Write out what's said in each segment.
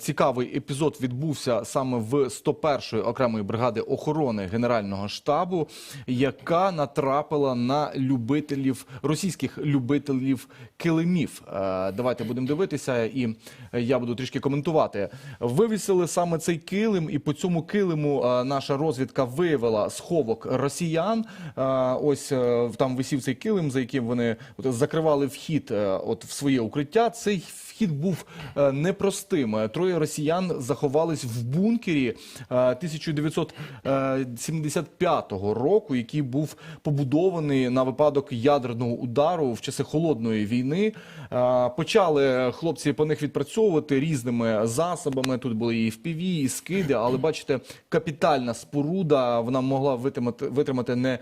Цікавий епізод відбувся саме в 101-ї окремої бригади охорони Генерального штабу, яка натрапила на любителів російських любителів килимів. Е, Давайте будемо дивитися, і я буду трішки коментувати. Вивісили саме цей килим, і по цьому килиму е, наша розвідка виявила сховок росіян. Е, Ось там висів цей килим, за яким вони закривали вхід от в своє укриття. Цей вхід був непростим. Е, Троє росіян заховались в бункері е, 1975 року, який був побудований на випадок ядерного удару в часи холодної війни. Е, Почали хлопці по них відпрацьовувати різними засобами. Тут були і FPV, і скиди, але бачите, капітальна споруда вона могла витримати витримати не.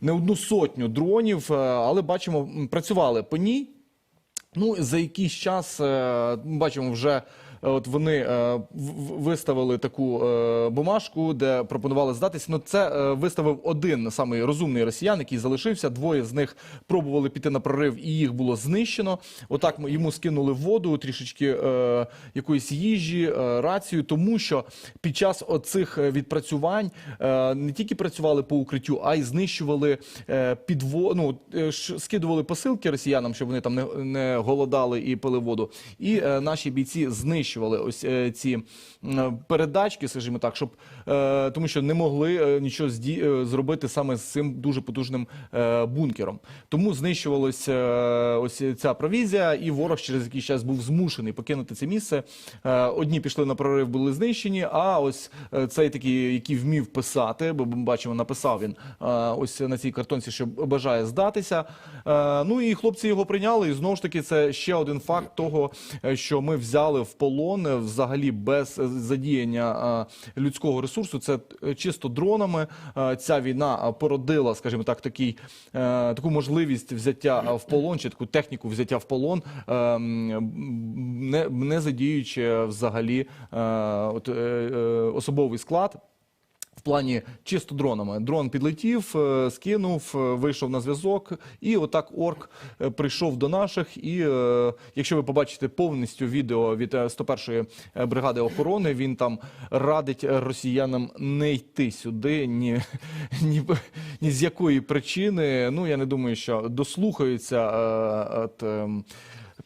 Не одну сотню дронів, е, але бачимо, працювали по ній. Ну, за якийсь час е, бачимо вже. От вони е, виставили таку е, бумажку, де пропонували здатися. Ну це е, виставив один самий розумний росіян, який залишився. Двоє з них пробували піти на прорив, і їх було знищено. Отак ми- йому скинули воду, трішечки е, якоїсь їжі, е, рацію, тому що під час оцих відпрацювань е, не тільки працювали по укриттю, а й знищували е, підво... ну, е, скидували посилки росіянам, щоб вони там не, не голодали і пили воду. І е, наші бійці знищували ось е, ці передачки, скажімо так, щоб е, тому що не могли е, нічого е, зробити саме з цим дуже потужним е, бункером. Тому знищувалася е, ось ця провізія, і ворог через якийсь час був змушений покинути це місце. Е, одні пішли на прорив, були знищені. А ось е, цей такий, який вмів писати, бо бачимо, написав він е, ось на цій картонці, що бажає здатися. Е, ну і хлопці його прийняли. І знову ж таки, це ще один факт того, е, що ми взяли в полон е, взагалі без задіяння людського ресурсу. Це е, чисто дронами. Ця війна породила, скажімо так, такий, е, таку можливість взяття в полон чи таку техніку взяття в полон, е, не, не задіючи взагалі от, особовий склад. В плані чисто дронами. Дрон підлетів, е, скинув, е, вийшов на зв'язок, і отак орк е, прийшов до наших. І якщо ви побачите повністю відео від е, 101-ї бригади охорони, він там радить росіянам не йти сюди ні, ні, ні з якої причини. Ну я не думаю, що дослухаються. от, ем,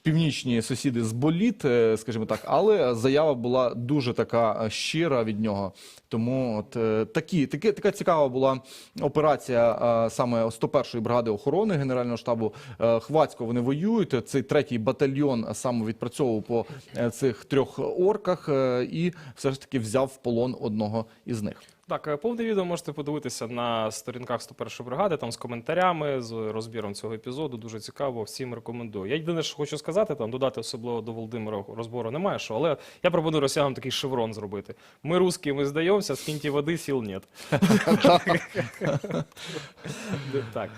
північні сусіди з боліт, е, скажімо так, але заява була дуже така е, щира від нього. Тому от е, такі, такі, така цікава була операція саме 101-ї бригади охорони Генерального штабу. Хвацько вони воюють. Цей третій батальйон саме відпрацьовував по цих трьох орках і все ж таки взяв в полон одного із них. Так, е, повне відео можете подивитися на сторінках 101-ї бригади, там з коментарями, з розбіром цього епізоду. Дуже цікаво, всім рекомендую. Я єдине, що хочу сказати, там додати особливо до Володимира розбору немає що, але я пропоную росіянам такий шеврон зробити. Ми русські, ми здаємося, скиньте води, сіл нет. Так.